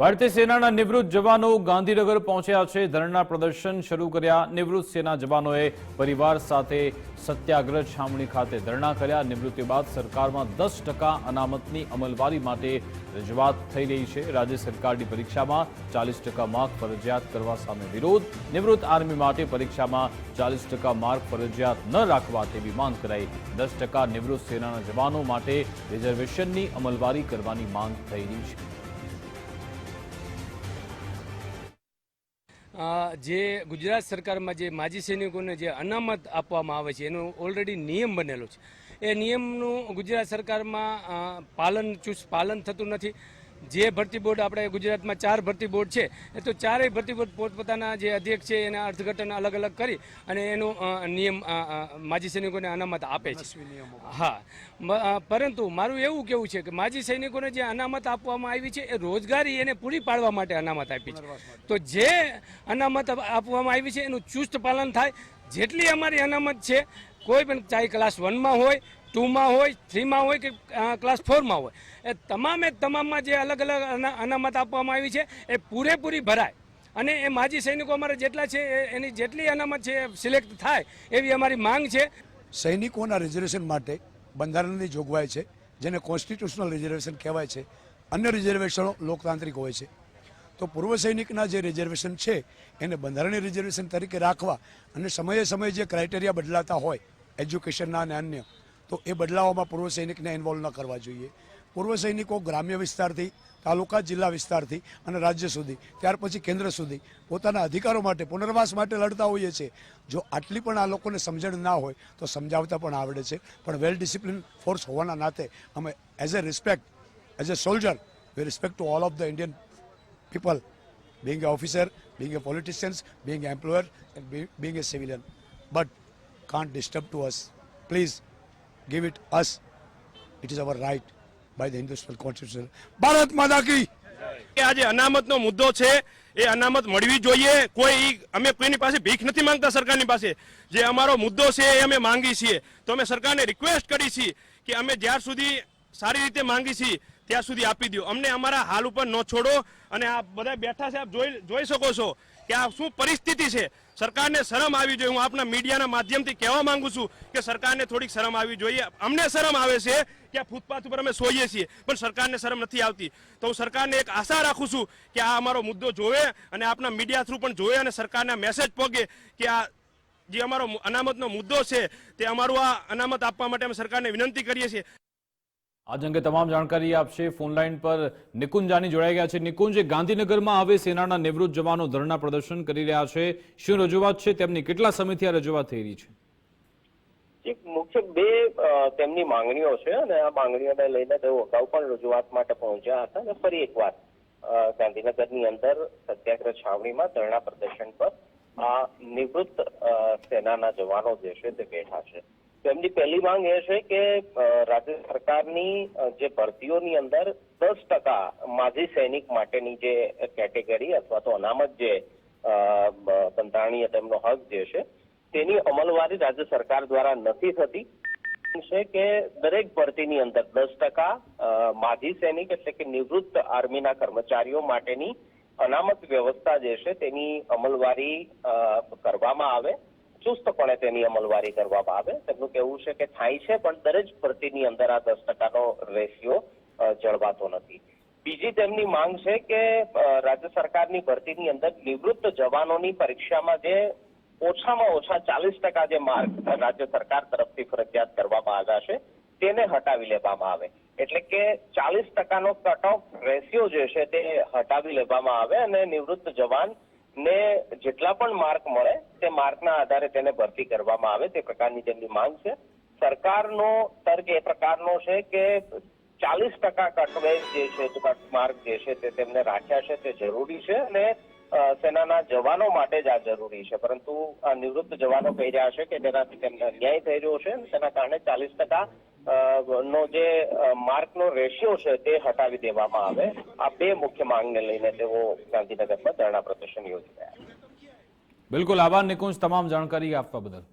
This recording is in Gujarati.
ભારતીય સેનાના નિવૃત્ત જવાનો ગાંધીનગર પહોંચ્યા છે. ધરણા પ્રદર્શન શરૂ કર્યા. નિવૃત્ત સેના જવાનોએ પરિવાર સાથે સત્યાગ્રહ છાવણી ખાતે ધરણા કર્યા. નિવૃત્તિ બાદ સરકારમાં દસ ટકા અનામતની અમલવારી માટે રજૂઆત થઈ રહી છે. રાજ્ય સરકારની પરીક્ષામાં ચાલીસ ટકા માર્ક ફરજિયાત કરવા સામે વિરોધ. નિવૃત્ત આર્મી માટે પરીક્ષામાં ચાલીસ ટકા માર્ક ફરજિયાત ન રાખવા તેવી માંગ કરાઈ. દસ ટકા નિવૃત્ત સેનાના જવાનો માટે રિઝર્વેશનની અમલવારી કરવાની માંગ થઈ રહી છે. જે ગુજરાત સરકારમાં જે માજી સૈનિકોને જે અનામત આપવામાં આવે છે, એનો ઓલરેડી નિયમ બનેલો છે. એ નિયમનું ગુજરાત સરકારમાં પાલન ચુસ્ત પાલન થતું નથી. જે ભરતી બોર્ડ આપણે ગુજરાતમાં ચાર ભરતી બોર્ડ છે એ તો ચારેય ભરતી બોર્ડ પોતપોતાના જે અધ્યક્ષ છે એના અર્થઘટન અલગ અલગ કરી અને એનો નિયમ માજી સૈનિકોને અનામત આપે છે. હા. પરંતુ મારું એવું કેવું છે કે માજી સૈનિકોને જે અનામત આપવામાં આવી છે એ રોજગારી એને પૂરી પાડવા માટે અનામત આપી છે. તો જે અનામત આપવામાં આવી છે એનું ચુસ્ત પાલન થાય જેટલી અમારી અનામત છે, કોઈ પણ ચાહે ક્લાસ વનમાં હોય ટુમાં હોય થ્રીમાં હોય કે ક્લાસ ફોરમાં હોય, એ તમામે તમામમાં જે અલગ અલગ અના- અનામત આપવામાં આવી છે, એ પૂરેપૂરી ભરાય. અને એ માજી સૈનિકો અમારા જેટલા છે એની જેટલી અનામત છે સિલેક્ટ થાય એવી અમારી માંગ છે. સૈનિકોના રિઝર્વેશન માટે બંધારણની જોગવાઈ છે, જેને કોન્સ્ટિટ્યુશનલ રિઝર્વેશન કહેવાય છે. અન્ય રિઝર્વેશનો લોકતાંત્રિક હોય છે. તો પૂર્વ સૈનિકના જે રિઝર્વેશન છે, એને બંધારણીય રિઝર્વેશન તરીકે રાખવા અને સમયે સમયે જે ક્રાઇટેરિયા બદલાતા હોય એજ્યુકેશનના અને અન્ય, તો એ બદલાવવામાં પૂર્વ સૈનિકને ઇન્વોલ્વ ન કરવા જોઈએ. પૂર્વ સૈનિકો ગ્રામ્ય વિસ્તારથી, તાલુકા, જિલ્લા વિસ્તારથી અને રાજ્ય સુધી, ત્યાર પછી કેન્દ્ર સુધી પોતાના અધિકારો માટે, પુનર્વાસ માટે લડતા હોઈએ છીએ. જો આટલી પણ આ લોકોને સમજણ ના હોય, તો સમજાવતા પણ આવડે છે. પણ વેલ ડિસિપ્લિન ફોર્સ હોવાના નાતે અમે as a respect as a soldier we respect to all of the Indian people, being an officer, being a politicians, being an employer, and be, being a civilian. But can't disturb to us. Please give it us. It is our right by the Hindustan Constitution. Bharat Mata ki! આ જે અનામતનો મુદ્દો છે એ અનામત મળવી જોઈએ કોઈ અમે કોઈની પાસે ભીખ નથી માંગતા સરકારની પાસે જે અમારો મુદ્દો છે એ અમે માંગી છીએ તો અમે સરકારને રિક્વેસ્ટ કરી છીએ કે અમે જ્યાર સુધી સારી રીતે માંગી છીએ ત્યાં સુધી આપી દો અમને અમારા હાલ ઉપર ન છોડો અને આ બધા બેઠા આપ જોઈ જોઈ શકો છો કે આ શું પરિસ્થિતિ છે. સરકારને શરમ આવી જોઈએ. હું આપના મીડિયાના માધ્યમથી કહેવા માંગુ છું કે સરકારને થોડીક શરમ આવી જોઈએ. અમને શરમ આવે છે કે આ ફૂટપાથ ઉપર અમે સોઈએ છીએ, પણ સરકારને શરમ નથી આવતી. તો હું સરકારને એક આશા રાખું છું કે આ અમારો મુદ્દો જોવે અને આપના મીડિયા થ્રુ પણ જોવે અને સરકારના મેસેજ પગે કે આ જે અમારો અનામતનો મુદ્દો છે તે અમારું આ અનામત આપવા માટે અમે સરકારને વિનંતી કરીએ છીએ. આજ અંગે તમામ જાણકારી આપશે. ફોનલાઈન પર નિકુંજ જાની જોડાઈ ગયા છે. નિકુંજ ગાંધીનગરમાં હવે સેનાના નિવૃત્ત જવાનો ધરણા પ્રદર્શન કરી રહ્યા છે. શું રજૂઆત છે? તેમની કેટલા સમયથી આ રજૂઆત થઈ રહી છે? એક મુખ્ય બે તેમની માંગણીઓ છે અને આ માંગણીઓને લઈને તેઓ અગાઉ પણ રજૂઆત માટે પહોંચ્યા હતા અને ફરી એકવાર ગાંધીનગરની અંદર સત્યાગ્રહ છાવણીમાં ધરણા પ્રદર્શન પર આ નિવૃત્ત સેનાના જવાનો જે છે તે બેઠા છે. તેમની પહેલી માંગ એ છે કે રાજ્ય સરકારની જે ભરતીઓની અંદર દસ ટકા માજી સૈનિક માટેની જે કેટેગરી અથવા તો અનામત જે બંધારણીય તેમનો હક જે છે, તેની અમલવારી રાજ્ય સરકાર દ્વારા નથી થતી. છે કે દરેક ભરતીની અંદર દસ ટકા માજી સૈનિક એટલે કે નિવૃત્ત આર્મીના કર્મચારીઓ માટેની અનામત વ્યવસ્થા જે છે તેની અમલવારી કરવામાં આવે. ચુસ્તપણે તેની અમલવારી કરવામાં આવે તેમનું કહેવું છે કે થાય છે, પણ દરેક ભરતીની અંદર આ દસ ટકાનો રેશિયો જળવાતો નથી. બીજી તેમની માંગ છે કે રાજ્ય સરકારની ભરતીની અંદર નિવૃત્ત જવાનોની પરીક્ષામાં જે ઓછામાં ઓછા ચાલીસ ટકા જે માર્ક રાજ્ય સરકાર તરફથી ફરજિયાત કરવામાં આવ્યા છે, તેને હટાવી લેવામાં આવે. એટલે કે ચાલીસ ટકાનો કટ ઓફ રેશિયો જે છે તે હટાવી લેવામાં આવે અને નિવૃત્ત જવાન ને જેટલા પણ માર્ક મળે, તે માર્કના આધારે તેને ભરતી કરવામાં આવે, તે પ્રકારની તેમની માંગ છે. સરકારનો તર્ક એ પ્રકારનો છે કે ચાલીસ ટકા કટવેજ જે છે કટ માર્ક જે છે, તે તેમને રાખ્યા છે, તે જરૂરી છે અને સેનાના જવાનો માટે જ આ જરૂરી છે. પરંતુ આ નિવૃત્ત જવાનો કહી રહ્યા છે કે તેનાથી તેમને અન્યાય થઈ રહ્યો છે તેના કારણે ચાલીસ ટકા નો જે માર્કનો રેશિયો છે તે હટાવી દેવામાં આવે. આ બે મુખ્ય માંગને લઈને તેઓ ગાંધીનગરમાં ધરણા પ્રદર્શન યોજી રહ્યા બિલકુલ આભાર નિકુંજ, તમામ જાણકારી આપવા બદલ.